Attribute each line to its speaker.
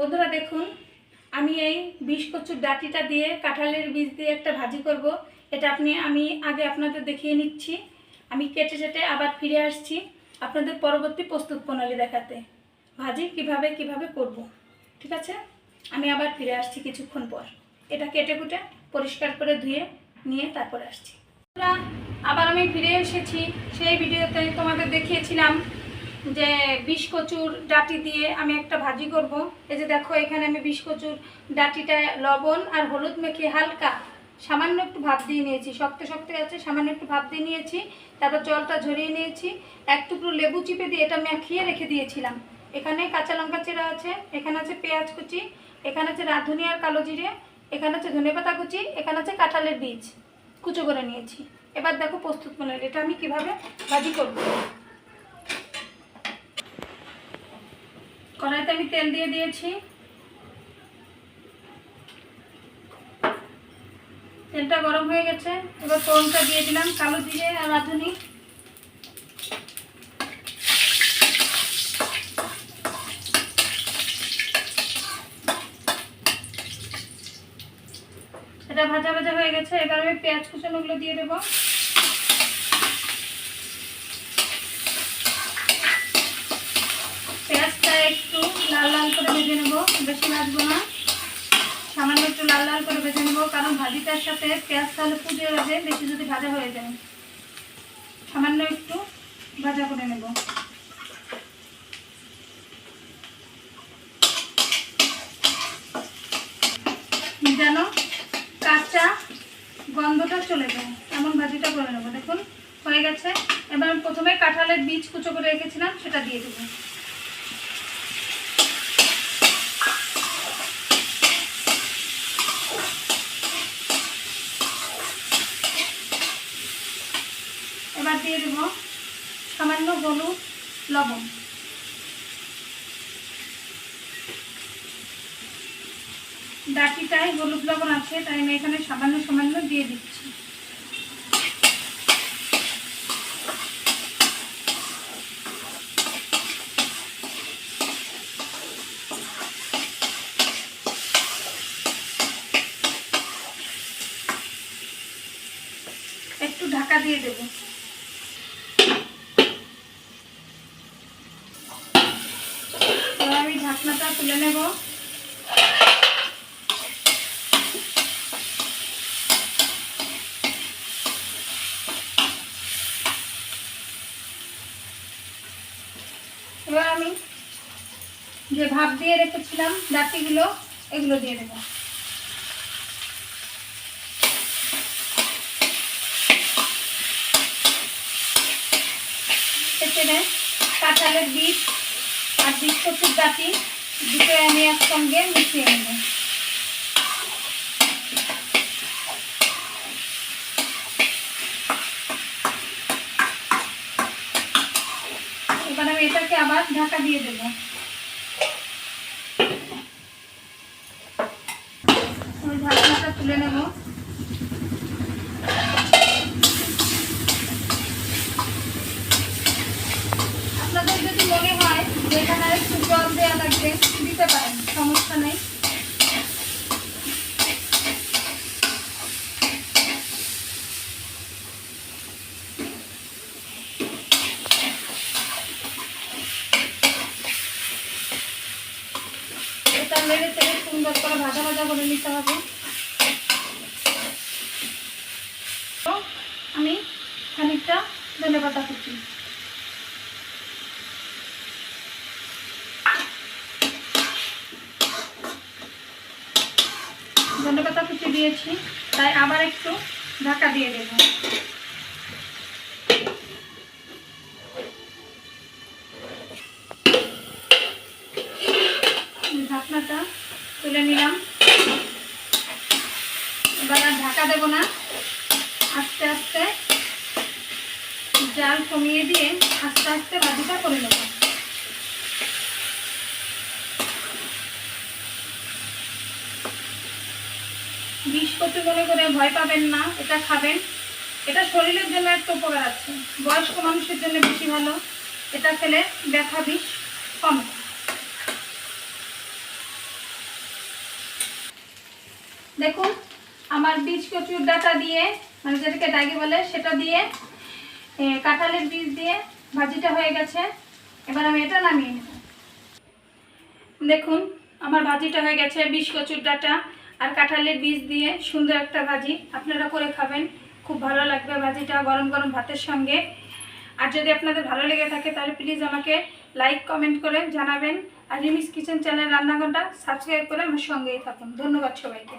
Speaker 1: বন্ধুরা দেখুন, আমি এই বিষ কচুর ডাঁটিটা দিয়ে, কাঁঠালের বীজ দিয়ে একটা ভাজি করব। এটা আপনি, আমি আগে আপনাদের দেখিয়ে নিচ্ছি। আমি কেটে কেটে আবার ফিরে আসছি আপনাদের পরবর্তী প্রস্তুত প্রণালী দেখাতে। ভাজি কীভাবে কীভাবে করব। ঠিক আছে? আমি আবার ফিরে আসছি কিছুক্ষণ পর। এটা কেটে কুটে পরিষ্কার করে ধুয়ে নিয়ে তারপরে আসছি। আবার আমি ফিরে এসেছি। সেই ভিডিওতে তোমাদের দেখিয়েছিলাম যে বিষ কচুর ডাঁটি দিয়ে আমি একটা ভাজি করব। এই যে দেখো, এখানে আমি বিষ কচুর ডাঁটিটা লবণ আর হলুদ মেখে হালকা সামান্য একটু ভাপ দিয়ে নিয়েছি। শক্ত শক্ত আছে, সামান্য একটু ভাপ দিয়ে নিয়েছি। তারপর জলটা ঝরিয়ে নিয়েছি। এক টুকরো লেবু চিপে দিয়ে এটা মাখিয়ে রেখে দিয়েছিলাম। এখানে কাঁচা লঙ্কা চেরা আছে, এখানে আছে পেঁয়াজ কুচি, এখানে আছে রাঁধুনি আর কালো জিরে, এখানে আছে ধনেপাতা কুচি, এখানে আছে কাঁঠালের বীজ। কুচো করে নিয়েছি। এবার দেখো প্রস্তুত প্রণালী এটা আমি কীভাবে ভাজি করব। কড়াইতে আমি তেল দিয়ে দিয়েছি। তেলটা গরম হয়ে গেছে। এবার ফোড়নটা দিয়ে দিলাম, কালো জিরে আর রাঁধুনি। এটা ভাজা ভাজা হয়ে গেছে। এবার আমি পেঁয়াজ কুচানোগুলো দিয়ে দেবো পেঁয়াজটা একটু লাল করে ভেজে নেব, বেশি ভাজবো না। সামান্য একটু লাল লাল করে ভেজে নেব, কারণ ভাজিটার সাথে পেঁয়াজ তাহলে পুড়ে যাবে, বেশি যদি ভাজা হয়ে যায়। সামান্য একটু ভাজা করে নেব। যেন কাঁচা গন্ধটা চলে যায়, এমন ভাজিটা করে নেব। দেখুন, হয়ে গেছে। এবার প্রথমে কাঁঠালের বীজ কুচো করে রেখেছিলাম, সেটা দিয়ে দেবো এবার দিয়ে দেব সামান্য হলুদ, লবণ। ডাটিটায় হলুদ, লবণ আছে, তাই আমি এখানে সামান্য সামান্য দিয়ে দিচ্ছি। একটু ঢাকা দিয়ে দেবো এবার আমি ঢাকনাটা তুলে নেব। এবার আমি যে ভাপ দিয়ে রেখেছিলাম ডাটিগুলো এগুলো দিয়ে দেবো। কাঁঠালের বীজ আর বীজ দুটো আমি একসঙ্গে মিশিয়ে নেব। এবার আমি এটাকে আবার ঢাকা দিয়ে দেবো। ঢাকনাটা তুলে নেব। আপনাদের যদি মনে যে এখানে একটু জল দেওয়া লাগবে দিতে পারেন, সমস্যা নেই। সুন্দর করে ভাজা ভাজা করে নিতে হবে। আমি খানিকটা ধনে পাতা কুচি ধনেপাতা কুচি দিয়েছি। তাই আবার একটু ঢাকা দিয়ে দেব। ঢাকনাটা তুলে নিলাম। এবার আর ঢাকা দেবো না। আস্তে আস্তে জাল কমিয়ে দিয়ে আস্তে আস্তে ভাজিটা করে নেব। বিষ কচু মনে করে ভয় পাবেন না, এটা খাবেন। এটা শরীরের জন্য একটা উপকার আছে। বয়স্ক মানুষের জন্য বেশি ভালো। এটা খেলে ব্যথা বিষ কম। দেখুন, আমার বীজ কচুর ডাটা দিয়ে মানে যেটাকে ডাগি বলে, সেটা দিয়ে কাঁঠালের বীজ দিয়ে ভাজিটা হয়ে গেছে। এবার আমি এটা নামিয়ে নেব। দেখুন, আমার ভাজিটা হয়ে গেছে বিষ কচুর ডাটা। আর কাঁঠালের বীজ দিয়ে সুন্দর একটা ভাজি আপনারা করে খাবেন। খুব ভালো লাগবে ভাজিটা গরম গরম ভাতের সঙ্গে। আর যদি আপনাদের ভালো লেগে থাকে তাহলে প্লিজ আমাকে লাইক কমেন্ট করে জানাবেন। আর রিমিস কিচেন চ্যানেল রান্নাঘরটা সাবস্ক্রাইব করে আমার সঙ্গেই থাকুন। ধন্যবাদ সবাইকে।